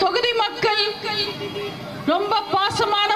தொகுதி மக்கள் ரொம்ப பாசமான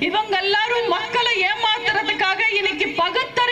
இவங்க எல்லாரும் மக்களை ஏமாத்துறதுக்காக இன்னைக்கு பகுத்த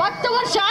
பத்து வருஷம்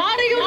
யாரையும்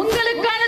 உங்களுக்கான